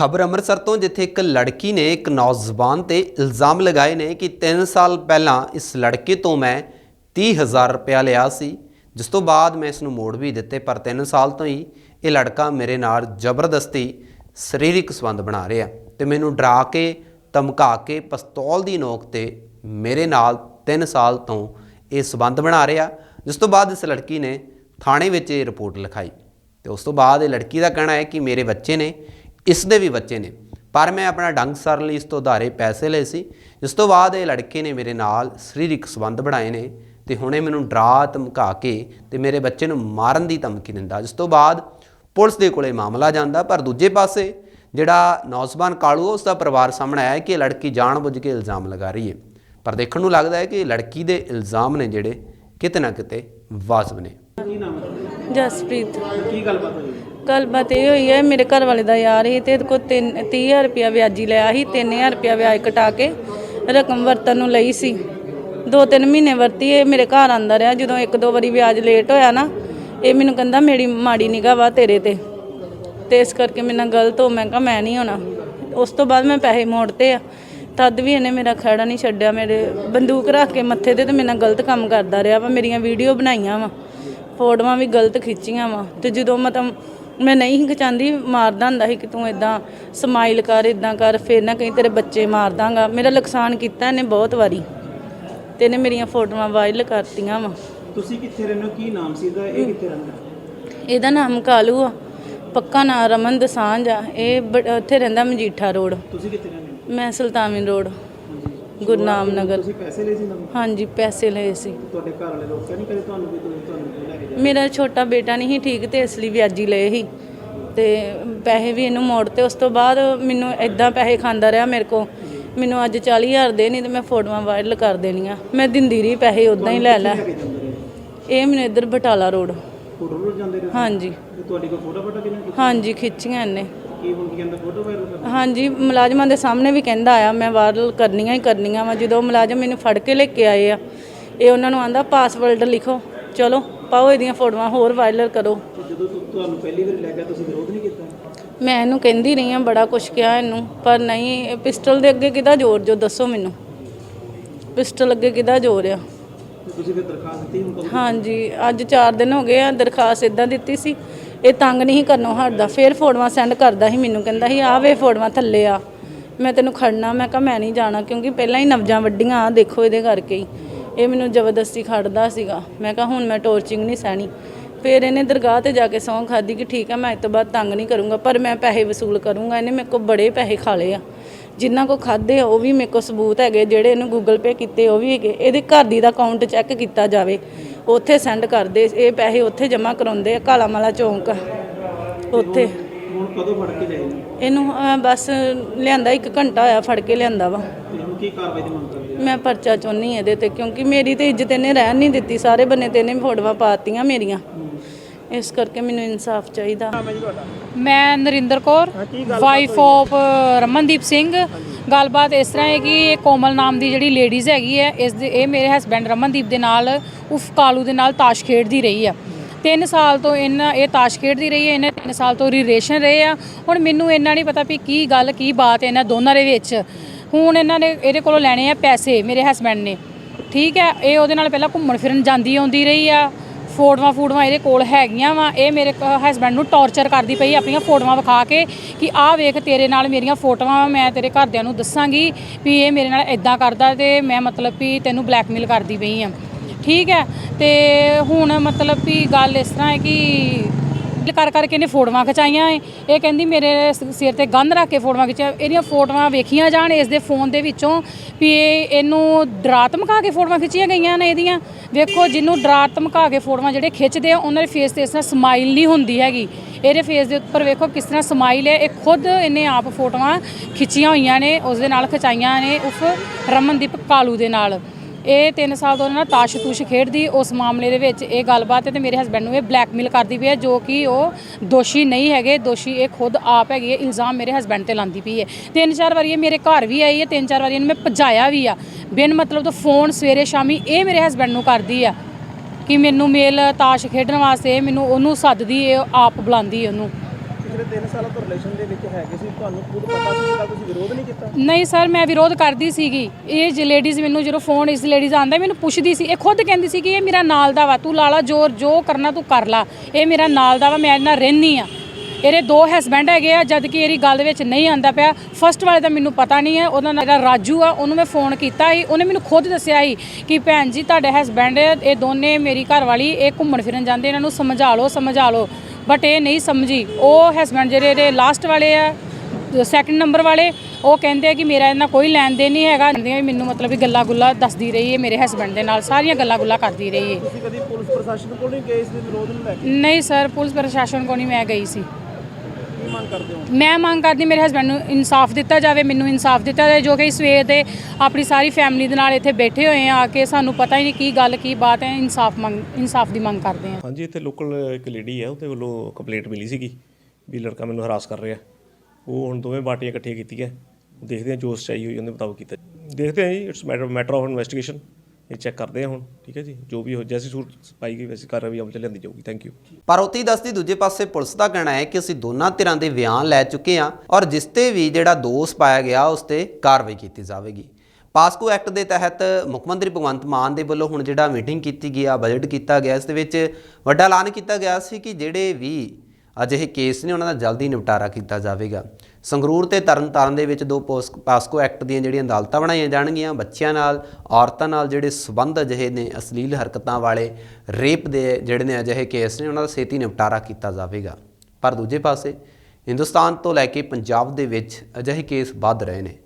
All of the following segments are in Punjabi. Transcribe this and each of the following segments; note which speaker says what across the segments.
Speaker 1: ਖਬਰ ਅੰਮ੍ਰਿਤਸਰ ਤੋਂ, ਜਿੱਥੇ ਇੱਕ ਲੜਕੀ ਨੇ ਇੱਕ ਨੌਜਵਾਨ ਤੇ ਇਲਜ਼ਾਮ ਲਗਾਏ ਨੇ ਕਿ 3 ਸਾਲ ਪਹਿਲਾਂ ਇਸ ਲੜਕੇ ਤੋਂ ਮੈਂ 30000 ਰੁਪਇਆ ਲਿਆ ਸੀ। ਜਿਸ ਤੋਂ ਬਾਅਦ ਮੈਂ ਇਸ ਨੂੰ ਮੋੜ ਵੀ ਦਿੱਤੇ, ਪਰ 3 ਸਾਲ ਤੋਂ ਹੀ ਇਹ ਲੜਕਾ ਮੇਰੇ ਨਾਲ ਜ਼ਬਰਦਸਤੀ ਸਰੀਰਕ ਸੰਬੰਧ ਬਣਾ ਰਿਹਾ ਤੇ ਮੈਨੂੰ ਡਰਾ ਕੇ, ਧਮਕਾ ਕੇ, ਪਿਸਤੌਲ ਦੀ ਨੋਕ ਤੇ ਮੇਰੇ ਨਾਲ 3 ਸਾਲ ਤੋਂ ਇਹ ਸੰਬੰਧ ਬਣਾ ਰਿਹਾ ਜਿਸ ਤੋਂ ਬਾਅਦ ਇਸ ਲੜਕੀ ਨੇ ਥਾਣੇ ਵਿੱਚ ਇਹ ਰਿਪੋਰਟ ਲਿਖਾਈ ਤੇ ਉਸ ਤੋਂ ਬਾਅਦ ਇਹ ਲੜਕੀ ਦਾ ਕਹਿਣਾ ਹੈ ਕਿ ਮੇਰੇ ਬੱਚੇ ਨੇ ਇਸ ਦੇ ਵੀ ਬੱਚੇ ਨੇ। ਪਰ ਮੈਂ ਆਪਣਾ ਡੰਗ ਸਰ ਲਈ ਇਸ ਤੋਂ ਉਧਾਰੇ ਪੈਸੇ ਲਏ ਸੀ। ਜਿਸ ਤੋਂ ਬਾਅਦ ਇਹ ਲੜਕੇ ਨੇ ਮੇਰੇ ਨਾਲ ਸਰੀਰਕ ਸੰਬੰਧ ਬਣਾਏ ਨੇ ਤੇ ਹੁਣੇ ਮੈਨੂੰ ਡਰਾ ਧਮਕਾ ਕੇ ਤੇ ਮੇਰੇ ਬੱਚੇ ਨੂੰ ਮਾਰਨ ਦੀ ਧਮਕੀ ਦਿੰਦਾ। ਜਿਸ ਤੋਂ ਬਾਅਦ ਪੁਲਿਸ ਦੇ ਕੋਲੇ ਮਾਮਲਾ ਜਾਂਦਾ ਪਰ ਦੂਜੇ ਪਾਸੇ ਜਿਹੜਾ ਨੌਜਵਾਨ ਕਾਲੂ ਉਸ ਦਾ ਪਰਿਵਾਰ ਸਾਹਮਣੇ ਆਇਆ ਕਿ ਇਹ ਲੜਕੀ ਜਾਣਬੁੱਝ ਕੇ ਇਲਜ਼ਾਮ ਲਗਾ ਰਹੀ ਹੈ। ਪਰ ਦੇਖਣ ਨੂੰ ਲੱਗਦਾ ਹੈ ਕਿ ਲੜਕੀ ਦੇ ਇਲਜ਼ਾਮ ਨੇ ਜਿਹੜੇ ਕਿਤੇ ਨਾ ਕਿਤੇ ਵਾਜਬ ਨੇ?
Speaker 2: ਜਸਪ੍ਰੀਤ।
Speaker 3: ਕੀ ਗੱਲਬਾਤ ਹੋਈ?
Speaker 2: ਗੱਲਬਾਤ ਇਹ ਹੋਈ ਹੈ, ਮੇਰੇ ਘਰ ਵਾਲੇ ਦਾ ਯਾਰ ਸੀ ਤੇ ਇਹਦੇ ਕੋਲ 30000 ਰੁਪਇਆ ਵਿਆਜੀ ਲਿਆ ਸੀ 3000 ਰੁਪਇਆ ਵਿਆਜ ਕਟਾ ਕੇ ਰਕਮ ਵਰਤਨ ਨੂੰ ਲਈ ਸੀ। ਦੋ ਤਿੰਨ ਮਹੀਨੇ ਵਰਤੀ, ਇਹ ਮੇਰੇ ਘਰ ਆਂਦਾ ਰਿਹਾ। ਜਦੋਂ ਇੱਕ ਦੋ ਵਾਰੀ ਵਿਆਜ ਲੇਟ ਹੋਇਆ ਨਾ, ਇਹ ਮੈਨੂੰ ਕਹਿੰਦਾ, ਮੇਰੀ ਮਾੜੀ ਨਿਗਾਹ ਵਾ ਤੇਰੇ ਤੇ। ਤੇ ਇਸ ਕਰਕੇ ਮੇਰੇ ਨਾਲ ਗਲਤ ਹੋ, ਮੈਂ ਕਿਹਾ, ਮੈਂ ਨਹੀਂ ਹੋਣਾ। ਉਸ ਤੋਂ ਬਾਅਦ ਮੈਂ ਪੈਸੇ ਮੋੜਤੇ ਆ। ਤਦ ਵੀ ਇਹਨੇ ਮੇਰਾ ਖੜਾ ਨਹੀਂ ਛੱਡਿਆ। ਮੇਰੇ ਬੰਦੂਕ ਰੱਖ ਕੇ ਮੱਥੇ ਤੇ ਤੇ ਮੇਰੇ ਨਾਲ ਗਲਤ ਕੰਮ ਕਰਦਾ ਰਿਹਾ ਵਾ। ਮੇਰੀਆਂ ਵੀਡੀਓ ਬਣਾਈਆਂ ਵਾ। ਫੋਟੋਆਂ ਵੀ ਗਲਤ ਖਿੱਚੀਆਂ ਵਾ। ਤੇ ਜਦੋਂ ਮਤਲਬ ਮੈਂ ਨਹੀਂ ਸੀ ਖਿਚਾਉਂਦੀ ਮਾਰਦਾ ਹੁੰਦਾ ਸੀ ਕਿ ਤੂੰ ਇਦਾਂ ਸਮਾਈਲ ਕਰ ਇਦਾਂ ਕਰ ਫਿਰ ਨਾ ਕਹੀਂ ਤੇਰੇ ਬੱਚੇ ਮਾਰ ਦਾਂਗਾ ਮੇਰਾ ਨੁਕਸਾਨ ਕੀਤਾ ਇਹਨੇ ਬਹੁਤ ਵਾਰੀ ਤੇ ਇਹਨੇ ਮੇਰੀਆਂ ਫੋਟੋਆਂ ਵਾਇਰਲ ਕਰਤੀਆਂ ਵਾ।
Speaker 3: ਤੁਸੀਂ ਕਿੱਥੇ ਰਹਿੰਦੇ ਹੋ? ਕੀ ਨਾਮ ਸੀ ਇਹਦਾ? ਇਹ ਕਿੱਥੇ ਰਹਿੰਦਾ?
Speaker 2: ਇਹਦਾ ਨਾਮ ਕਾਲੂ ਆ। ਪੱਕਾ ਨਾਂ ਰਮਨ ਦਸਾਂਝ ਆ। ਇਹ ਬ- ਉੱਥੇ ਰਹਿੰਦਾ ਮਜੀਠਾ ਰੋਡ।
Speaker 3: ਤੁਸੀਂ ਕਿੱਥੇ ਰਹਿੰਦੇ ਹੋ?
Speaker 2: ਮੈਂ ਸੁਲਤਾਨਵਿੰਦ ਰੋਡ
Speaker 3: ਹਾਂਜੀ।
Speaker 2: ਗੁਰਨਾਮ ਨਗਰ।
Speaker 3: ਤੁਸੀਂ ਪੈਸੇ ਲਏ ਸੀ ਨਾ?
Speaker 2: ਹਾਂਜੀ ਪੈਸੇ ਲਏ ਸੀ।
Speaker 3: ਤੁਹਾਡੇ ਘਰ ਵਾਲੇ ਨਹੀਂ ਕਰੇ ਤੁਹਾਨੂੰ ਵੀ ਤੁਸੀਂ ਤੁਹਾਨੂੰ
Speaker 2: ਮੇਰਾ ਛੋਟਾ ਬੇਟਾ ਨਹੀਂ ਸੀ ਠੀਕ ਤੇ ਇਸ ਲਈ ਵਿਆਜੀ ਲਏ ਸੀ। ਤੇ ਪੈਸੇ ਵੀ ਇਹਨੂੰ ਮੋੜ ਤੇ ਉਸ ਤੋਂ ਬਾਅਦ ਮੈਨੂੰ ਇਦਾਂ ਪੈਸੇ ਖਾਂਦਾ ਰਿਹਾ ਮੇਰੇ ਕੋ ਮੈਨੂੰ ਅੱਜ 40000 ਦੇ ਨਹੀਂ ਤੇ ਮੈਂ ਫੋਟੋਆਂ ਵਾਇਰਲ ਕਰ ਦੇਣੀਆਂ। ਮੈਂ ਦਿੰਦੀ ਰਹੀ ਪੈਸੇ ਉਦਾਂ ਹੀ ਲੈ ਲੈ।
Speaker 3: ਕੇ
Speaker 2: ਇਹ ਮੈਨੂੰ ਇੱਧਰ ਬਟਾਲਾ ਰੋਡ।
Speaker 3: ਫੋਟੋ ਰੋਲ ਜਾਂਦੇ ਰਹੇ?
Speaker 2: ਹਾਂਜੀ।
Speaker 3: ਤੇ ਤੁਹਾਡੀ ਕੋਈ ਫੋਟੋ ਫੋਟੋ ਕਿਨੇ
Speaker 2: ਹਾਂਜੀ ਖਿੱਚੀਆਂ ਇਹਨੇ।
Speaker 3: ਕੀ ਹੁਣ ਕੀ ਕਹਿੰਦਾ ਫੋਟੋ ਵਾਇਰਲ ਕਰ
Speaker 2: ਹਾਂਜੀ ਮੁਲਾਜ਼ਮਾਂ ਦੇ ਸਾਹਮਣੇ ਵੀ ਕਹਿੰਦਾ ਆ ਮੈਂ ਵਾਇਰਲ ਕਰਨੀਆਂ ਹੀ ਕਰਨੀਆਂ ਵਾ। ਜਦੋਂ ਮੁਲਾਜ਼ਮ ਮੈਨੂੰ ਫੜ ਕੇ ਲੈ ਕੇ ਆਏ ਆ ਇਹ ਉਹਨਾਂ ਨੂੰ ਆਂਦਾ ਪਾਸਵਰਡ ਲਿਖੋ ਚਲੋ। ਪਾਓ ਇਹਦੀਆਂ ਫੋਟੋਆਂ ਹੋਰ ਵਾਇਰਲ ਕਰੋ।
Speaker 3: ਤੇ ਜਦੋਂ ਤੁ- ਤੁਹਾਨੂੰ ਪਹਿਲੀ ਵਾਰ ਲੈ ਗਿਆ ਤੁਸੀਂ ਵਿਰੋਧ ਨਹੀਂ ਕੀਤਾ?
Speaker 2: ਮੈਂ ਇਹਨੂੰ ਕਹਿੰਦੀ ਰਹੀ ਆ ਬੜਾ ਕੁਛ ਕਿਹਾ ਇਹਨੂੰ ਪਰ ਨਹੀਂ ਇਹ ਪਿਸਟਲ ਦੇ ਅੱਗੇ ਕਿਹਦਾ ਜ਼ੋਰ ਜੋ ਦੱਸੋ ਮੈਨੂੰ। ਪਿਸਟਲ ਅੱਗੇ ਕਿਹਦਾ ਜ਼ੋਰ ਆ?
Speaker 3: ਤੇ ਤੁਸੀਂ ਫਿਰ ਦਰਖਾਸਤ ਦਿੱਤੀ ਹੁਣ ਕਦੋਂ
Speaker 2: ਹਾਂਜੀ ਅੱਜ 4 ਦਿਨ ਹੋ ਗਏ ਆ ਦਰਖਾਸਤ ਇਦਾਂ ਦਿੱਤੀ ਸੀ ਇਹ ਤੰਗ ਨਹੀਂ ਕਰਨੋਂ ਹਟਦਾ ਫੇਰ ਫੋਟੋਆਂ ਸੈਂਡ ਕਰਦਾ ਸੀ ਮੈਨੂੰ ਕਹਿੰਦਾ ਸੀ ਆ ਵੇ ਫੋਟੋਆਂ ਥੱਲੇ ਆ। ਮੈਂ ਤੈਨੂੰ ਖੜਨਾ ਮੈਂ ਕਿਹਾ ਮੈਂ ਨਹੀਂ ਜਾਣਾ ਕਿਉਂਕਿ ਪਹਿਲਾਂ ਹੀ ਨਵਜਾਂ ਵੱਡੀਆਂ ਆ ਦੇਖੋ ਇਹਦੇ ਕਰਕੇ ਹੀ। ਇਹ ਮੈਨੂੰ ਜ਼ਬਰਦਸਤੀ ਖੜਦਾ ਸੀਗਾ। ਮੈਂ ਕਿਹਾ ਹੁਣ ਮੈਂ ਟੋਰਚਿੰਗ ਨਹੀਂ ਸਹਿਣੀ। ਫਿਰ ਇਹਨੇ ਦਰਗਾਹ ਤੇ ਜਾ ਕੇ ਸਹੁੰ ਖਾਦੀ ਕਿ ਠੀਕ ਆ ਮੈਂ ਇਸ ਤੋਂ ਬਾਅਦ ਤੰਗ ਨਹੀਂ ਕਰੂੰਗਾ ਪਰ ਮੈਂ ਪੈਸੇ ਵਸੂਲ ਕਰੂੰਗਾ। ਇਹਨੇ ਮੇਰੇ ਕੋਲ ਬੜੇ ਪੈਸੇ ਖਾ ਲਏ ਆ। ਜਿਨ੍ਹਾਂ ਕੋ ਖਾਦੇ ਆ ਉਹ ਵੀ ਮੇਰੇ ਕੋਲ ਸਬੂਤ ਹੈਗੇ ਜਿਹੜੇ ਇਹਨੂੰ ਗੂਗਲ ਪੇ ਕੀਤੇ ਉਹ ਵੀ ਹੈਗੇ। ਇਹਦੇ ਘਰ ਦੀ ਦਾ ਅਕਾਊਂਟ ਚੈੱਕ ਕੀਤਾ ਜਾਵੇ। ਉੱਥੇ ਸੈਂਡ ਕਰਦੇ ਇਹ ਪੈਸੇ ਉੱਥੇ ਜਮ੍ਹਾਂ ਕਰਾਉਂਦੇ ਆ ਕਾਲਾ ਮਾਲਾ ਚੌਂਕ। ਉੱਥੇ।
Speaker 3: ਹੁਣ ਕਦੋਂ ਫੜ ਕੇ ਲਿਆਏ ਨੇ?
Speaker 2: ਇਹਨੂੰ ਅਹ, ਬਸ ਲਿਆਂਦਾ ਇੱਕ ਘੰਟਾ ਹੋਇਆ ਫੜ ਕੇ ਲਿਆਂਦਾ ਵਾ।
Speaker 3: ਤੇ ਹੁਣ ਕੀ ਕਾਰਵਾਈ ਦੀ ਮੰਗ ਕਰਦੇ?
Speaker 2: ਮੈਂ ਪਰਚਾ ਚਾਹੁੰਦੀ ਇਹਦੇ ਤੇ ਕਿਉਂਕਿ ਮੇਰੀ ਤੇ ਇੱਜ਼ਤ ਇਹਨੇ ਰਹਿਣ ਨਹੀਂ ਦਿੱਤੀ ਸਾਰੇ ਬੰਨੇ ਤੇ ਇਹਨੇ ਫੋਟੋਆਂ ਪਾਤੀਆਂ ਮੇਰੀਆਂ। ਇਸ ਕਰਕੇ ਮੈਨੂੰ ਇਨਸਾਫ ਚਾਹੀਦਾ।
Speaker 4: ਮੈਂ ਨਰਿੰਦਰ ਕੌਰ ਵਾਈਫ ਆਫ ਰਮਨਦੀਪ ਸਿੰਘ। ਗੱਲਬਾਤ ਇਸ ਤਰ੍ਹਾਂ ਹੈ ਕਿ ਇਹ ਕੋਮਲ ਨਾਮ ਦੀ ਜਿਹੜੀ ਲੇਡੀਜ਼ ਹੈਗੀ ਹੈ ਇਸ ਦੇ ਇਹ ਮੇਰੇ ਹਸਬੰਡ ਰਮਨਦੀਪ ਦੇ ਨਾਲ ਉਫ ਕਾਲੂ ਦੇ ਨਾਲ ਤਾਸ਼ ਖੇਡਦੀ ਰਹੀ ਆ। 3 ਸਾਲ ਤੋਂ ਇਹਨਾਂ ਇਹ ਤਾਸ਼ ਖੇਡਦੀ ਰਹੀ ਹੈ ਇਹਨੇ 3 ਸਾਲ ਤੋਂ ਰਿਲੇਸ਼ਨ ਰਹੇ ਆ। ਹੁਣ ਮੈਨੂੰ ਇੰਨਾ ਨਹੀਂ ਪਤਾ ਵੀ ਕੀ ਗੱਲ ਕੀ ਬਾਤ ਹੈ ਇਹਨਾਂ ਦੋਨਾਂ ਦੇ ਵਿੱਚ। ਹੁਣ ਇਹਨਾਂ ਨੇ ਇਹਦੇ ਕੋਲੋਂ ਲੈਣੇ ਆ ਪੈਸੇ ਮੇਰੇ ਹਸਬੰਡ ਨੇ। ਠੀਕ ਹੈ ਇਹ ਉਹਦੇ ਨਾਲ ਪਹਿਲਾਂ ਘੁੰਮਣ ਫਿਰਨ ਜਾਂਦੀ ਆਉਂਦੀ ਰਹੀ ਆ। ਫੋਟੋਆਂ ਫੋਟੋਆਂ ਇਹਦੇ ਕੋਲ ਹੈਗੀਆਂ ਵਾ। ਇਹ ਮੇਰੇ ਹਸਬੰਡ ਨੂੰ ਟੌਰਚਰ ਕਰਦੀ ਪਈ ਆਪਣੀਆਂ ਫੋਟੋਆਂ ਵਿਖਾ ਕੇ ਕਿ ਆਹ ਵੇਖ ਤੇਰੇ ਨਾਲ ਮੇਰੀਆਂ ਫੋਟੋਆਂ ਮੈਂ ਤੇਰੇ ਘਰਦਿਆਂ ਨੂੰ ਦੱਸਾਂਗੀ ਵੀ ਇਹ ਮੇਰੇ ਨਾਲ ਇਦਾਂ ਕਰਦਾ ਤੇ ਮੈਂ ਮਤਲਬ ਵੀ ਤੈਨੂੰ ਬਲੈਕਮੇਲ ਕਰਦੀ ਪਈ ਆ। ਠੀਕ ਹੈ ਤੇ ਹੁਣ ਮਤਲਬ ਵੀ ਗੱਲ ਇਸ ਤਰ੍ਹਾਂ ਹੈ ਕਿ ਕਰ ਕਰਕੇ ਇਹਨੇ ਫੋਟੋਆਂ ਖਿਚਾਈਆਂ ਏ। ਇਹ ਕਹਿੰਦੀ ਮੇਰੇ ਸ- ਸਿਰ ਤੇ ਗੰਨ ਰੱਖ ਕੇ ਫੋਟੋਆਂ ਖਿਚਾਈਆਂ ਇਹਦੀਆਂ ਫੋਟੋਆਂ ਵੇਖੀਆਂ ਜਾਣ ਇਸ ਦੇ ਫੋਨ ਦੇ ਵਿੱਚੋਂ ਵੀ ਇਹ, ਇਹਨੂੰ ਡਰਾ ਧਮਕਾ ਕੇ ਫੋਟੋਆਂ ਖਿੱਚੀਆਂ ਗਈਆਂ ਨੇ ਇਹਦੀਆਂ। ਵੇਖੋ ਜਿਹਨੂੰ ਡਰਾ ਧਮਕਾ ਕੇ ਫੋਟੋਆਂ ਜਿਹੜੇ ਖਿੱਚਦੇ ਆ, ਉਹਨਾਂ ਦੇ ਫੇਸ ਤੇ ਇਸ ਤਰ੍ਹਾਂ ਸਮਾਈਲ ਨਹੀਂ ਹੁੰਦੀ ਹੈਗੀ। ਇਹਦੇ ਫੇਸ ਦੇ ਉੱਪਰ ਵੇਖੋ ਕਿਸ ਤਰ੍ਹਾਂ ਸਮਾਈਲ ਹੈ। ਇਹ ਖੁਦ ਇਹਨੇ ਆਪ ਫੋਟੋਆਂ ਖਿੱਚੀਆਂ ਹੋਈਆਂ ਨੇ ਉਸ ਦੇ ਨਾਲ ਖਿਚਾਈਆਂ ਨੇ ਉਫ ਰਮਨਦੀਪ ਕਾਲੂ ਦੇ ਨਾਲ। ਇਹ 3 ਸਾਲ ਤੋਂ ਨਾ ਤਾਸ਼ ਤੂਸ਼ ਖੇਡਦੀ, ਉਸ ਮਾਮਲੇ ਦੇ ਵਿੱਚ ਇਹ ਗੱਲਬਾਤ ਹੈ ਤੇ ਮੇਰੇ ਹਸਬੰਡ ਨੂੰ ਇਹ ਬਲੈਕਮੇਲ ਕਰਦੀ ਪਈ ਹੈ, ਜੋ ਕਿ ਉਹ ਦੋਸ਼ੀ ਨਹੀਂ ਹੈਗੇ, ਦੋਸ਼ੀ ਇਹ ਖੁਦ ਆਪ ਹੈਗੀ ਹੈ, ਇਲਜ਼ਾਮ ਮੇਰੇ ਹਸਬੰਡ ਤੇ ਲਾਉਂਦੀ ਪਈ ਹੈ। ਤਿੰਨ ਚਾਰ ਵਾਰੀ ਇਹ ਮੇਰੇ ਘਰ ਵੀ ਆਈ ਹੈ, ਤਿੰਨ ਚਾਰ ਵਾਰੀ ਇਹਨੂੰ ਮੈਂ ਭਜਾਇਆ ਵੀ ਆ। ਬਿਨ ਮਤਲਬ ਤੋਂ ਫੋਨ ਸਵੇਰੇ ਸ਼ਾਮੀ ਇਹ ਮੇਰੇ ਹਸਬੰਡ ਨੂੰ ਕਰਦੀ ਆ ਕਿ ਮੈਨੂੰ ਮੇਲ ਤਾਸ਼ ਖੇਡਣ ਵਾਸਤੇ ਮੈਨੂੰ ਉਹਨੂੰ ਸੱਦਦੀ, ਇਹ ਆਪ ਬੁਲਾਉਂਦੀ ਉਹਨੂੰ।
Speaker 3: ਪਿਛਲੇ 3 ਸਾਲਾਂ ਤੋਂ ਰਿਲੇਸ਼ਨ ਦੇ ਵਿੱਚ ਹੈਗੇ ਸੀ, ਤੁਹਾਨੂੰ ਖੁਦ ਪਤਾ ਸੀ ਕਿ ਤੁਸੀਂ ਵਿਰੋਧ ਨਹੀਂ ਕੀਤਾ?
Speaker 4: ਨਹੀਂ ਸਰ, ਮੈਂ ਵਿਰੋਧ ਕਰਦੀ ਸੀਗੀ। ਇਹ ਜੇ ਲੇਡੀਜ਼ ਮੈਨੂੰ ਜਦੋਂ ਫੋਨ ਇਸ ਲੇਡੀਜ਼ ਆਂਦਾ ਮੈਨੂੰ ਪੁੱਛਦੀ ਸੀ, ਇਹ ਖੁਦ ਕਹਿੰਦੀ ਸੀ ਕਿ ਇਹ ਮੇਰਾ ਨਾਲ ਦਾ ਵਾ, ਤੂੰ ਲਾਲਾ ਜੋਰ ਜੋ ਕਰਨਾ ਤੂੰ ਕਰ ਲਾ। ਇਹ ਮੇਰਾ ਨਾਲ ਦਾ ਵਾ, ਮੈਂ ਇਹਨਾਂ ਨਾਲ ਰਹਿਨੀ ਆ। ਇਹਦੇ ਦੋ ਹਸਬੈਂਡ ਹੈਗੇ ਆ ਜਦ ਕਿ ਇਹਦੀ ਗੱਲ ਵਿੱਚ ਨਹੀਂ ਆਂਦਾ ਪਿਆ। ਫਸਟ ਵਾਲੇ ਦਾ ਮੈਨੂੰ ਪਤਾ ਨਹੀਂ ਹੈ, ਉਹਦਾ ਨਾਂ ਜਿਹੜਾ ਰਾਜੂ ਆ, ਉਹਨੂੰ ਮੈਂ ਫੋਨ ਕੀਤਾ ਸੀ। ਉਹਨੇ ਮੈਨੂੰ ਖੁਦ ਦੱਸਿਆ ਸੀ ਕਿ ਭੈਣ ਜੀ, ਤੁਹਾਡੇ ਹਸਬੈਂਡ ਇਹ ਦੋਨੇ ਮੇਰੀ ਘਰ ਵਾਲੀ ਇਹ ਘੁੰਮਣ ਫਿਰਨ ਜਾਂਦੇ, ਇਹਨਾਂ ਨੂੰ ਸਮਝਾ ਲਓ ਸਮਝਾ ਲਓ। ਬਟ ਇਹ ਨਹੀਂ ਸਮਝੀ। ਉਹ ਹਸਬੈਂਡ ਜਿਹੜੇ ਇਹਦੇ ਲਾਸਟ ਵਾਲੇ ਆ ਸੈਕੰਡ ਨੰਬਰ ਵਾਲੇ ਉਹ ਕਹਿੰਦੇ ਆ ਕਿ ਮੇਰਾ ਇਹਨਾਂ ਕੋਈ ਲੈਣ ਦੇਣ ਨਹੀਂ ਹੈਗਾ। ਕਹਿੰਦੀਆਂ ਮੈਨੂੰ ਮਤਲਬ ਵੀ ਗੱਲਾਂ ਗੁੱਲਾ ਦੱਸਦੀ ਰਹੀ ਹੈ ਮੇਰੇ ਹਸਬੈਂਡ ਦੇ ਨਾਲ ਸਾਰੀਆਂ ਗੱਲਾਂ ਗੁੱਲਾ ਕਰਦੀ ਰਹੀ ਹੈ
Speaker 3: ਤੁਸੀਂ ਕਦੀ ਪੁਲਿਸ ਪ੍ਰਸ਼ਾਸਨ ਕੋਲ ਨਹੀਂ ਗਏ ਇਸ ਦੇ ਵਿਰੋਧ ਨੂੰ ਲੈ ਕੇ?
Speaker 4: ਨਹੀਂ ਸਰ ਪੁਲਿਸ ਪ੍ਰਸ਼ਾਸਨ ਕੋਲ ਨਹੀਂ ਮੈਂ ਗਈ ਸੀ।
Speaker 3: ਕਰਦੇ ਹੋ?
Speaker 4: ਮੈਂ ਮੰਗ ਕਰਦੀ ਮੇਰੇ ਹਸਬੈਂਡ ਨੂੰ ਇਨਸਾਫ ਦਿੱਤਾ ਜਾਵੇ ਮੈਨੂੰ ਇਨਸਾਫ ਦਿੱਤਾ ਜਾਵੇ ਜੋ ਕਿ ਸਵੇਰ ਦੇ ਆਪਣੀ ਸਾਰੀ ਫੈਮਿਲੀ ਦੇ ਨਾਲ ਇੱਥੇ ਬੈਠੇ ਹੋਏ ਆ ਆ ਕੇ ਸਾਨੂੰ ਪਤਾ ਹੀ ਨਹੀਂ ਕੀ ਗੱਲ ਕੀ ਬਾਤ ਹੈ ਇਨਸਾਫ ਮੰਗ ਇਨਸਾਫ ਦੀ ਮੰਗ ਕਰਦੇ ਆ
Speaker 5: ਹਾਂਜੀ ਇੱਥੇ ਲੋਕਲ ਇੱਕ ਲੇਡੀ ਹੈ ਉਹਦੇ ਵੱਲੋਂ ਕੰਪਲੇਂਟ ਮਿਲੀ ਸੀਗੀ ਵੀ ਲੜਕਾ ਮੈਨੂੰ ਹਰਾਸ ਕਰ ਰਿਹਾ। ਉਹ ਹੁਣ ਦੋਵੇਂ ਪਾਰਟੀਆਂ ਇਕੱਠੀਆਂ ਕੀਤੀਆਂ ਦੇਖਦੇ ਹਾਂ ਜੋ ਸਚਾਈ ਹੋਈ ਉਹਦੇ ਮੁਤਾਬਕ ਕੀਤਾ ਦੇਖਦੇ ਹਾਂ ਜੀ it's matter matter of investigation ਇਹ ਚੈੱਕ ਕਰਦੇ ਹਾਂ ਹੁਣ, ਠੀਕ ਹੈ ਜੀ? ਜੋ ਵੀ ਹੋ ਜੈਸੀ ਸੂਰਤ ਪਾਈ ਗਈ ਵੈਸੀ ਕਾਰਵਾਈ ਅਮਲ ਚ ਲਿਆਂਦੀ ਜਾਊਗੀ ਥੈਂਕ ਯੂ
Speaker 1: ਪਰੌਤੀ ਦੱਸਦੀ ਦੂਜੇ ਪਾਸੇ ਪੁਲਿਸ ਦਾ ਕਹਿਣਾ ਹੈ ਕਿ ਅਸੀਂ ਦੋਨਾਂ ਧਿਰਾਂ ਦੇ ਬਿਆਨ ਲੈ ਚੁੱਕੇ ਹਾਂ ਔਰ ਜਿਸ ਤੇ ਵੀ ਜਿਹੜਾ ਦੋਸ਼ ਪਾਇਆ ਗਿਆ, ਉਸ ਤੇ ਕਾਰਵਾਈ ਕੀਤੀ ਜਾਵੇਗੀ। ਪਾਸਕੋ ਐਕਟ ਦੇ ਤਹਿਤ ਮੁੱਖ ਮੰਤਰੀ ਭਗਵੰਤ ਮਾਨ ਦੇ ਵੱਲੋਂ ਹੁਣ ਜਿਹੜਾ ਮੀਟਿੰਗ ਕੀਤੀ ਗਈ ਆ ਬਜਟ ਕੀਤਾ ਗਿਆ, ਇਸ ਦੇ ਵਿੱਚ ਵੱਡਾ ਐਲਾਨ ਕੀਤਾ ਗਿਆ ਸੀ ਕਿ ਜਿਹੜੇ ਵੀ ਅਜਿਹੇ ਕੇਸ ਨੇ, ਉਹਨਾਂ ਦਾ ਜਲਦੀ ਨਿਪਟਾਰਾ ਕੀਤਾ ਜਾਵੇਗਾ। ਸੰਗਰੂਰ ਤੇ ਤਰਨਤਾਰਨ ਦੇ ਵਿੱਚ ਦੋ ਪੋਸ- ਪਾਸਕੋ ਐਕਟ ਦੀਆਂ ਜਿਹੜੀਆਂ ਅਦਾਲਤਾਂ ਬਣਾਈਆਂ ਜਾਣਗੀਆਂ, ਬੱਚਿਆਂ ਨਾਲ, ਔਰਤਾਂ ਨਾਲ ਜਿਹੜੇ ਸਬੰਧ ਅਜਿਹੇ ਨੇ, ਅਸ਼ਲੀਲ ਹਰਕਤਾਂ ਵਾਲੇ ਰੇਪ ਦੇ ਜਿਹੜੇ ਨੇ ਅਜਿਹੇ ਕੇਸ ਨੇ, ਉਹਨਾਂ ਦਾ ਛੇਤੀ ਨਿਪਟਾਰਾ ਕੀਤਾ ਜਾਵੇਗਾ। ਪਰ ਦੂਜੇ ਪਾਸੇ, ਹਿੰਦੁਸਤਾਨ ਤੋਂ ਲੈ ਕੇ ਪੰਜਾਬ ਦੇ ਵਿੱਚ ਅਜਿਹੇ ਕੇਸ ਵੱਧ ਰਹੇ ਨੇ।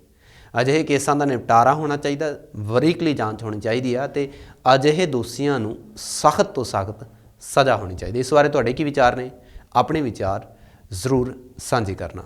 Speaker 1: ਅਜਿਹੇ ਕੇਸਾਂ ਦਾ ਨਿਪਟਾਰਾ ਹੋਣਾ ਚਾਹੀਦਾ ਵਰੀਕਲੀ ਜਾਂਚ ਹੋਣੀ ਚਾਹੀਦੀ ਆ ਤੇ ਅਜਿਹੇ ਦੋਸ਼ੀਆਂ ਨੂੰ ਸਖਤ ਤੋਂ ਸਖਤ ਸਜ਼ਾ ਹੋਣੀ ਚਾਹੀਦੀ। ਇਸ ਬਾਰੇ ਤੁਹਾਡੇ ਕੀ ਵਿਚਾਰ ਨੇ? ਆਪਣੇ ਵਿਚਾਰ ਜ਼ਰੂਰ ਸਾਂਝੇ ਕਰਨਾ।